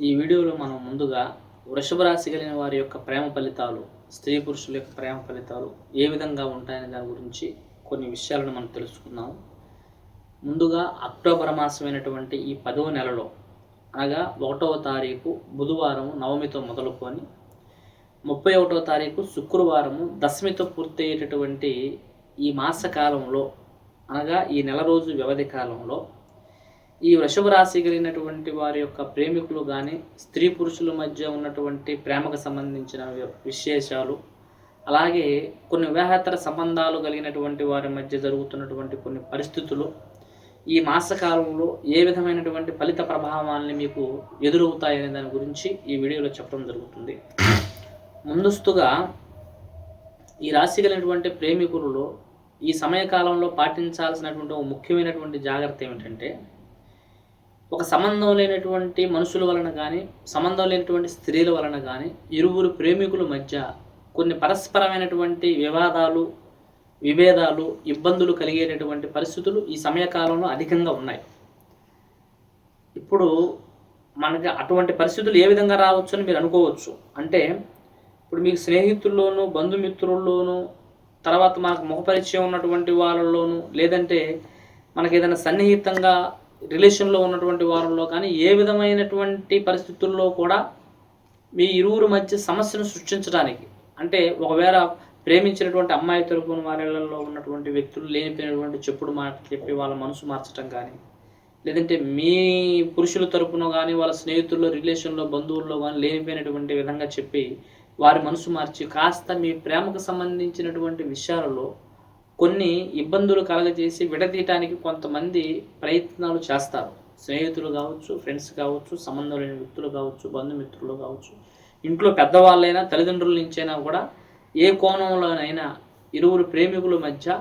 ఈ వీడియోలో మనం ముందుగా వృషభ రాశి కలిగిన వారి యొక్క ప్రేమ ఫలితాలు స్త్రీ పురుషుల యొక్క ప్రేమ ఫలితాలు ఏ విధంగా ఉంటాయనే దాని గురించి కొన్ని విషయాలను మనం తెలుసుకుందాం. ముందుగా అక్టోబర్ మాసమైనటువంటి ఈ పదవ నెలలో అనగా ఒకటవ తారీఖు బుధవారం నవమితో మొదలుకొని ముప్పై ఒకటవ తారీఖు శుక్రవారము దశమితో పూర్తయ్యేటటువంటి ఈ మాస కాలంలో అనగా ఈ నెల రోజు వ్యవధి కాలంలో ఈ వృషభ రాశి కలిగినటువంటి వారి యొక్క ప్రేమికులు కానీ స్త్రీ పురుషుల మధ్య ఉన్నటువంటి ప్రేమకు సంబంధించిన విశేషాలు అలాగే కొన్ని వివాహేతర సంబంధాలు కలిగినటువంటి వారి మధ్య జరుగుతున్నటువంటి కొన్ని పరిస్థితులు ఈ మాసకాలంలో ఏ విధమైనటువంటి ఫలిత ప్రభావాల్ని మీకు ఎదురవుతాయనే దాని గురించి ఈ వీడియోలో చెప్పడం జరుగుతుంది. ముందస్తుగా ఈ రాశి కలిగినటువంటి ప్రేమికులలో ఈ సమయకాలంలో పాటించాల్సినటువంటి ఒక ముఖ్యమైనటువంటి జాగ్రత్త ఏమిటంటే ఒక సంబంధం లేనటువంటి మనుషుల వలన కానీ సంబంధం లేనటువంటి స్త్రీల వలన కానీ ఇరువురు ప్రేమికుల మధ్య కొన్ని పరస్పరమైనటువంటి వివాదాలు విభేదాలు ఇబ్బందులు కలిగేటటువంటి పరిస్థితులు ఈ సమయకాలంలో అధికంగా ఉన్నాయి. ఇప్పుడు మనకి అటువంటి పరిస్థితులు ఏ విధంగా రావచ్చు అని మీరు అనుకోవచ్చు. అంటే ఇప్పుడు మీకు స్నేహితుల్లోనూ బంధుమిత్రుల్లోనూ తర్వాత మనకు ముఖపరిచయం ఉన్నటువంటి వాళ్ళలోనూ లేదంటే మనకి ఏదైనా సన్నిహితంగా రిలేషన్లో ఉన్నటువంటి వారంలో కానీ ఏ విధమైనటువంటి పరిస్థితుల్లో కూడా మీ ఇరువురు మధ్య సమస్యను సృష్టించడానికి అంటే ఒకవేళ ప్రేమించినటువంటి అమ్మాయి తరపున వారిలో ఉన్నటువంటి వ్యక్తులు లేనిపోయినటువంటి చెప్పుడు మాటలు చెప్పి వాళ్ళ మనసు మార్చడం కానీ లేదంటే మీ పురుషుల తరపున కానీ వాళ్ళ స్నేహితుల్లో రిలేషన్లో బంధువుల్లో కానీ లేనిపోయినటువంటి విధంగా చెప్పి వారి మనసు మార్చి కాస్త మీ ప్రేమకు సంబంధించినటువంటి విషయాలలో కొన్ని ఇబ్బందులు కలగజేసి విడదీయటానికి కొంతమంది ప్రయత్నాలు చేస్తారు. స్నేహితులు కావచ్చు ఫ్రెండ్స్ కావచ్చు సంబంధం లేని వ్యక్తులు కావచ్చు బంధుమిత్రులు కావచ్చు. ఇంట్లో పెద్దవాళ్ళైనా తల్లిదండ్రుల నుంచైనా కూడా ఏ కోణంలోనైనా ఇరువురు ప్రేమికుల మధ్య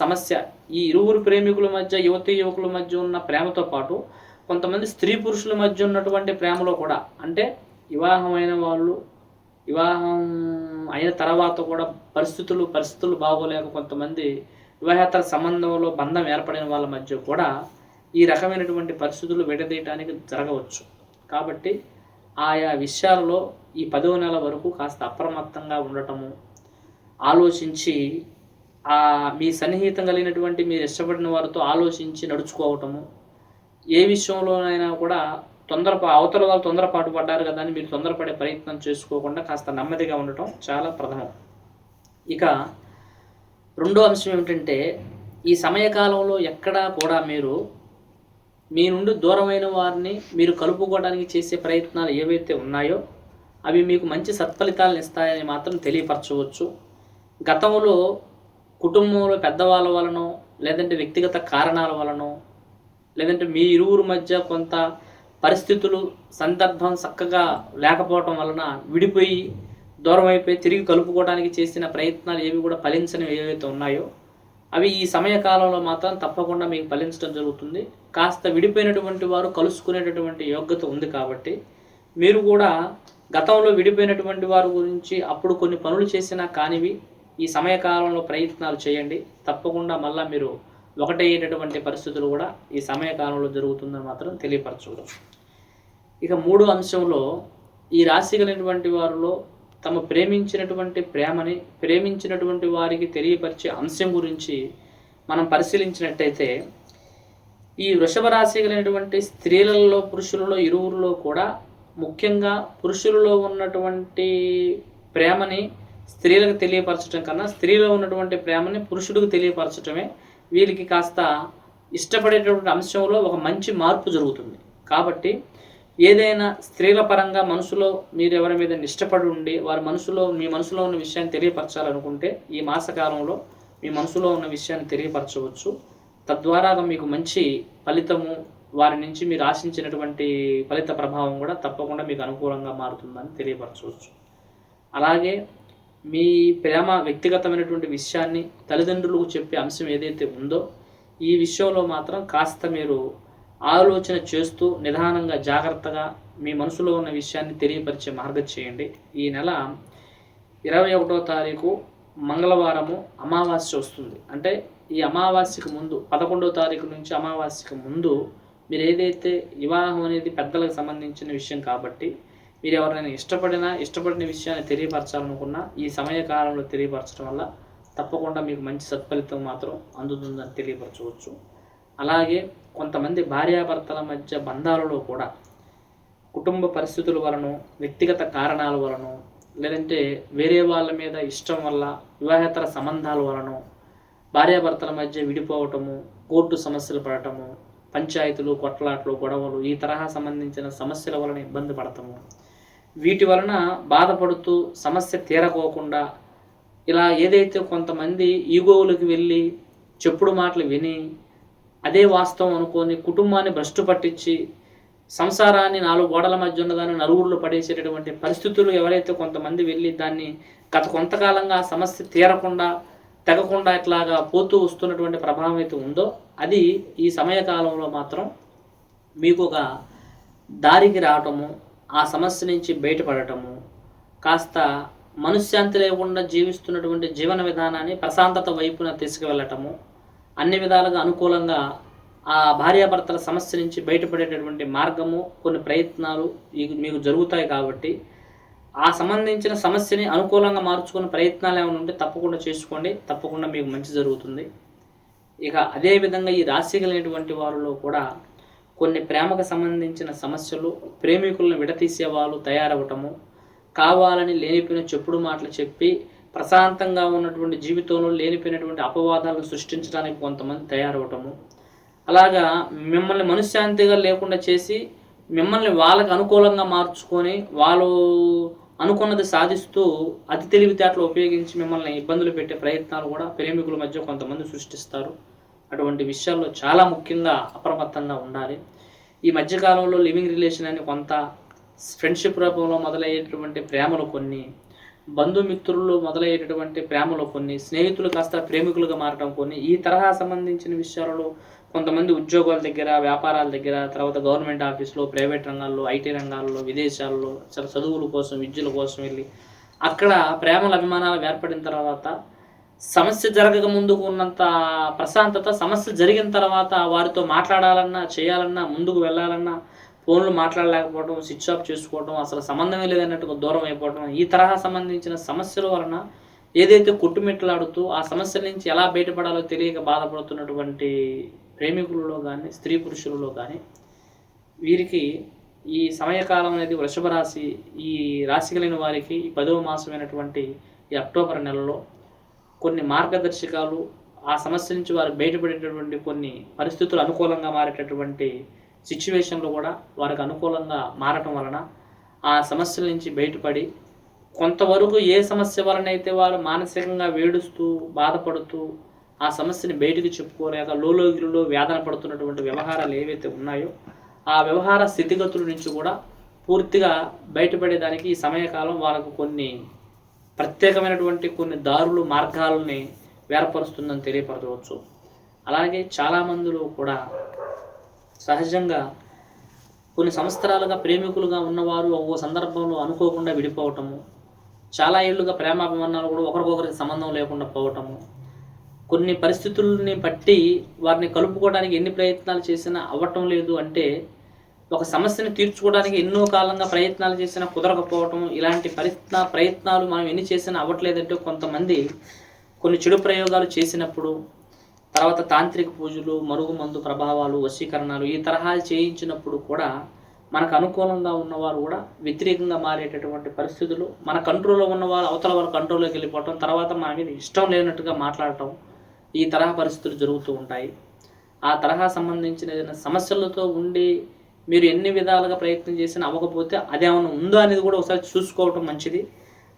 సమస్య ఈ ఇరువురు ప్రేమికుల మధ్య యువతి యువకుల మధ్య ఉన్న ప్రేమతో పాటు కొంతమంది స్త్రీ పురుషుల మధ్య ఉన్నటువంటి ప్రేమలో కూడా అంటే వివాహమైన వాళ్ళు వివాహం అయిన తర్వాత కూడా పరిస్థితులు పరిస్థితులు బాగోలేక కొంతమంది వివాహేతర సంబంధంలో బంధం ఏర్పడిన వాళ్ళ మధ్య కూడా ఈ రకమైనటువంటి పరిస్థితులు విడదీయటానికి జరగవచ్చు. కాబట్టి ఆయా విషయాలలో ఈ పదవ నెల వరకు కాస్త అప్రమత్తంగా ఉండటము ఆలోచించి ఆ మీ సన్నిహితం కలిగినటువంటి మీరు ఇష్టపడిన వారితో ఆలోచించి నడుచుకోవటము ఏ విషయంలోనైనా కూడా తొందరపా అవతల వాళ్ళు తొందరపాటు పడ్డారు కదా అని మీరు తొందరపడే ప్రయత్నం చేసుకోకుండా కాస్త నెమ్మదిగా ఉండటం చాలా ప్రథమం ఇక రెండో అంశం ఏమిటంటే ఈ సమయకాలంలో ఎక్కడా కూడా మీరు మీ నుండి దూరమైన వారిని మీరు కలుపుకోవడానికి చేసే ప్రయత్నాలు ఏవైతే ఉన్నాయో అవి మీకు మంచి సత్ఫలితాలను ఇస్తాయని మాత్రం తెలియపరచవచ్చు. గతంలో కుటుంబంలో పెద్దవాళ్ళ వలనో లేదంటే వ్యక్తిగత కారణాల వలనో లేదంటే మీ ఇరువురు మధ్య కొంత పరిస్థితులు సందర్భం చక్కగా లేకపోవటం వలన విడిపోయి దూరం అయిపోయి తిరిగి కలుపుకోవడానికి చేసిన ప్రయత్నాలు ఏవి కూడా ఫలించనివి ఏవైతే ఉన్నాయో అవి ఈ సమయకాలంలో మాత్రం తప్పకుండా మీకు ఫలించడం జరుగుతుంది. కాస్త విడిపోయినటువంటి వారు కలుసుకునేటటువంటి యోగ్యత ఉంది కాబట్టి మీరు కూడా గతంలో విడిపోయినటువంటి వారి గురించి అప్పుడు కొన్ని పనులు చేసినా కానివి ఈ సమయకాలంలో ప్రయత్నాలు చేయండి. తప్పకుండా మళ్ళీ మీరు ఒకటయ్యేటటువంటి పరిస్థితులు కూడా ఈ సమయకాలంలో జరుగుతుందని మాత్రం తెలియపరచడం ఇక మూడు అంశంలో ఈ రాశి కలిగినటువంటి వారిలో తమ ప్రేమించినటువంటి ప్రేమని ప్రేమించినటువంటి వారికి తెలియపరిచే అంశం గురించి మనం పరిశీలించినట్టయితే ఈ వృషభ రాశి కలిగినటువంటి స్త్రీలలో పురుషులలో ఇరువురిలో కూడా ముఖ్యంగా పురుషులలో ఉన్నటువంటి ప్రేమని స్త్రీలకు తెలియపరచడం కన్నా స్త్రీలో ఉన్నటువంటి ప్రేమని పురుషుడికి తెలియపరచడమే వీళ్ళకి కాస్త ఇష్టపడేటటువంటి అంశంలో ఒక మంచి మార్పు జరుగుతుంది. కాబట్టి ఏదైనా స్త్రీల పరంగా మనసులో మీరు ఎవరి మీద ఇష్టపడి ఉండి వారి మనసులో మీ మనసులో ఉన్న విషయాన్ని తెలియపరచాలనుకుంటే ఈ మాసకాలంలో మీ మనసులో ఉన్న విషయాన్ని తెలియపరచవచ్చు. తద్వారా మీకు మంచి ఫలితము వారి నుంచి మీరు ఆశించినటువంటి ఫలిత ప్రభావం కూడా తప్పకుండా మీకు అనుకూలంగా మారుతుందని తెలియపరచవచ్చు. అలాగే మీ ప్రేమ వ్యక్తిగతమైనటువంటి విషయాన్ని తల్లిదండ్రులకు చెప్పే అంశం ఏదైతే ఉందో ఈ విషయంలో మాత్రం కాస్త మీరు ఆలోచన చేస్తూ నిదానంగా జాగ్రత్తగా మీ మనసులో ఉన్న విషయాన్ని తెలియపరిచే మార్గం చేయండి. ఈ నెల ఇరవై ఒకటో తారీఖు మంగళవారము అమావాస్య వస్తుంది. అంటే ఈ అమావాస్యకు ముందు పదకొండో తారీఖు నుంచి అమావాస్యకు ముందు మీరు ఏదైతే వివాహం అనేది పెద్దలకు సంబంధించిన విషయం కాబట్టి మీరు ఎవరైనా ఇష్టపడినా ఇష్టపడిన విషయాన్ని తెలియపరచాలనుకున్నా ఈ సమయ కాలంలో తెలియపరచడం వల్ల తప్పకుండా మీకు మంచి సత్ఫలితం మాత్రం అందుతుందని తెలియపరచవచ్చు. అలాగే కొంతమంది భార్యాభర్తల మధ్య బంధాలలో కూడా కుటుంబ పరిస్థితుల వలన వ్యక్తిగత కారణాల వలన లేదంటే వేరే వాళ్ళ మీద ఇష్టం వల్ల వివాహేతర సంబంధాల వలన భార్యాభర్తల మధ్య విడిపోవటము కోర్టు సమస్యలు పడటము పంచాయతీలు కొట్లాట్లు గొడవలు ఈ తరహా సంబంధించిన సమస్యల వలన ఇబ్బంది పడటము. వీటి వలన బాధపడుతూ సమస్య తీరకోకుండా ఇలా ఏదైతే కొంతమంది ఈగోవులకు వెళ్ళి చెప్పుడు మాటలు విని అదే వాస్తవం అనుకొని కుటుంబాన్ని భ్రష్టు పట్టించి సంసారాన్ని నాలుగు గోడల మధ్య ఉన్నదాన్ని నలుగురిలో పడేసేటటువంటి పరిస్థితులు ఎవరైతే కొంతమంది వెళ్ళి దాన్ని గత కొంతకాలంగా సమస్య తీరకుండా తెగకుండా ఇట్లాగా పోతూ వస్తున్నటువంటి ప్రభావం అయితే ఉందో అది ఈ సమయకాలంలో మాత్రం మీకు ఒక దారికి రావటము ఆ సమస్య నుంచి బయటపడటము కాస్త మనశ్శాంతి లేకుండా జీవిస్తున్నటువంటి జీవన విధానాన్ని ప్రశాంతత వైపున తీసుకువెళ్ళటము అన్ని విధాలుగా అనుకూలంగా ఆ భార్యాభర్తల సమస్య నుంచి బయటపడేటటువంటి మార్గము కొన్ని ప్రయత్నాలు ఈ- మీకు జరుగుతాయి కాబట్టి ఆ సంబంధించిన సమస్యని అనుకూలంగా మార్చుకునే ప్రయత్నాలు ఏమైనా ఉంటే తప్పకుండా చేసుకోండి తప్పకుండా మీకు మంచి జరుగుతుంది. ఇక అదే విధంగా ఈ రాశి కలిగినటువంటి వారిలో కూడా కొన్ని ప్రేమకు సంబంధించిన సమస్యలు ప్రేమికులను విడతీసే వాళ్ళు తయారవటము కావాలని లేనిపోయిన చెప్పుడు మాటలు చెప్పి ప్రశాంతంగా ఉన్నటువంటి జీవితంలో లేనిపోయినటువంటి అపవాదాలను సృష్టించడానికి కొంతమంది తయారవటము. అలాగా మిమ్మల్ని మనశ్శాంతిగా లేకుండా చేసి మిమ్మల్ని వాళ్ళకి అనుకూలంగా మార్చుకొని వాళ్ళు అనుకున్నది సాధిస్తూ అతి తెలివితేటలు ఉపయోగించి మిమ్మల్ని ఇబ్బందులు పెట్టే ప్రయత్నాలు కూడా ప్రేమికుల మధ్య కొంతమంది సృష్టిస్తారు. అటువంటి విషయాల్లో చాలా ముఖ్యంగా అప్రమత్తంగా ఉండాలి. ఈ మధ్యకాలంలో లివింగ్ రిలేషన్ అని కొంత ఫ్రెండ్షిప్ రూపంలో మొదలయ్యేటటువంటి ప్రేమలు కొన్ని బంధుమిత్రులు మొదలయ్యేటటువంటి ప్రేమలు కొన్ని స్నేహితులు కాస్త ప్రేమికులుగా మారడం కొన్ని ఈ తరహా సంబంధించిన విషయాలలో కొంతమంది ఉద్యోగాల దగ్గర వ్యాపారాల దగ్గర తర్వాత గవర్నమెంట్ ఆఫీస్లో ప్రైవేట్ రంగాల్లో ఐటీ రంగాల్లో విదేశాల్లో చాలా చదువుల కోసం విద్యల కోసం వెళ్ళి అక్కడ ప్రేమల అభిమానాలు ఏర్పడిన తర్వాత సమస్య జరగక ముందుకు ఉన్నంత ప్రశాంతత సమస్య జరిగిన తర్వాత వారితో మాట్లాడాలన్నా చేయాలన్నా ముందుకు వెళ్ళాలన్నా ఫోన్లు మాట్లాడలేకపోవడం స్విచ్ ఆఫ్ చేసుకోవడం అసలు సంబంధమే లేదన్నట్టుగా దూరం అయిపోవడం ఈ తరహా సంబంధించిన సమస్యల వలన ఏదైతే కొట్టుమిట్లాడుతూ ఆ సమస్యల నుంచి ఎలా బయటపడాలో తెలియక బాధపడుతున్నటువంటి ప్రేమికులలో కానీ స్త్రీ పురుషులలో కానీ వీరికి ఈ సమయకాలం అనేది వృషభ రాశి ఈ రాశి కలిగిన వారికి ఈ పదవ మాసమైనటువంటి ఈ అక్టోబర్ నెలలో కొన్ని మార్గదర్శకాలు ఆ సమస్య నుంచి వారు బయటపడేటటువంటి కొన్ని పరిస్థితులు అనుకూలంగా మారేటటువంటి సిచ్యువేషన్లు కూడా వారికి అనుకూలంగా మారటం వలన ఆ సమస్యల నుంచి బయటపడి కొంతవరకు ఏ సమస్య వలన అయితే వారు మానసికంగా వేడుస్తూ బాధపడుతూ ఆ సమస్యని బయటికి చెప్పుకోలేక లోలోగిరిలో వేదన పడుతున్నటువంటి వ్యవహారాలు ఏవైతే ఉన్నాయో ఆ వ్యవహార స్థితిగతుల నుంచి కూడా పూర్తిగా బయటపడేదానికి ఈ సమయకాలం వాళ్ళకు కొన్ని ప్రత్యేకమైనటువంటి కొన్ని దారులు మార్గాలని ఏర్పరుస్తుందని తెలియపరచవచ్చు. అలాగే చాలామందిలో కూడా సహజంగా కొన్ని సంవత్సరాలుగా ప్రేమికులుగా ఉన్నవారు ఓ సందర్భంలో అనుకోకుండా విడిపోవటము చాలా ఏళ్ళుగా ప్రేమాభిమానాలు కూడా ఒకరికొకరికి సంబంధం లేకుండా పోవటము కొన్ని పరిస్థితుల్ని బట్టి వారిని కలుపుకోవడానికి ఎన్ని ప్రయత్నాలు చేసినా అవ్వటం లేదు అంటే ఒక సమస్యను తీర్చుకోవడానికి ఎన్నో కాలంగా ప్రయత్నాలు చేసినా కుదరకపోవటం ఇలాంటి ప్రయత్న ప్రయత్నాలు మనం ఎన్ని చేసినా అవ్వట్లేదంటే కొంతమంది కొన్ని చెడు ప్రయోగాలు చేసినప్పుడు తర్వాత తాంత్రిక పూజలు మరుగుమందు ప్రభావాలు వశీకరణాలు ఈ తరహా చేయించినప్పుడు కూడా మనకు అనుకూలంగా ఉన్నవారు కూడా వ్యతిరేకంగా మారేటటువంటి పరిస్థితులు మన కంట్రోల్లో ఉన్నవారు అవతల వారు కంట్రోల్లోకి వెళ్ళిపోవటం తర్వాత మన మీద ఇష్టం లేనట్టుగా మాట్లాడటం ఈ తరహా పరిస్థితులు జరుగుతూ ఉంటాయి. ఆ తరహా సంబంధించిన ఏదైనా సమస్యలతో ఉండి మీరు ఎన్ని విధాలుగా ప్రయత్నం చేసినా అవ్వకపోతే అదేమైనా ఉందో అనేది కూడా ఒకసారి చూసుకోవటం మంచిది.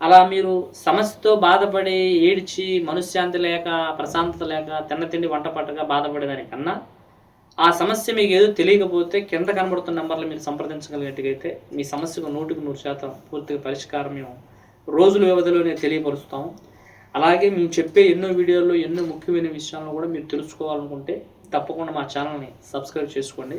అలా మీరు సమస్యతో బాధపడి ఏడ్చి మనశ్శాంతి లేక ప్రశాంతత లేక తిన్న తిండి వంట పట్టగా బాధపడేదానికన్నా ఆ సమస్య మీకు ఏదో తెలియకపోతే కింద కనబడుతున్న నెంబర్లు మీరు సంప్రదించగలిగినట్టుగైతే మీ సమస్యకు నూటికి నూరు శాతం పూర్తిగా పరిష్కారం మేము రోజుల వ్యవధిలోనే తెలియపరుస్తాము అలాగే మేము చెప్పే ఎన్నో వీడియోల్లో ఎన్నో ముఖ్యమైన విషయాలను కూడా మీరు తెలుసుకోవాలనుకుంటే తప్పకుండా మా ఛానల్ని సబ్స్క్రైబ్ చేసుకోండి.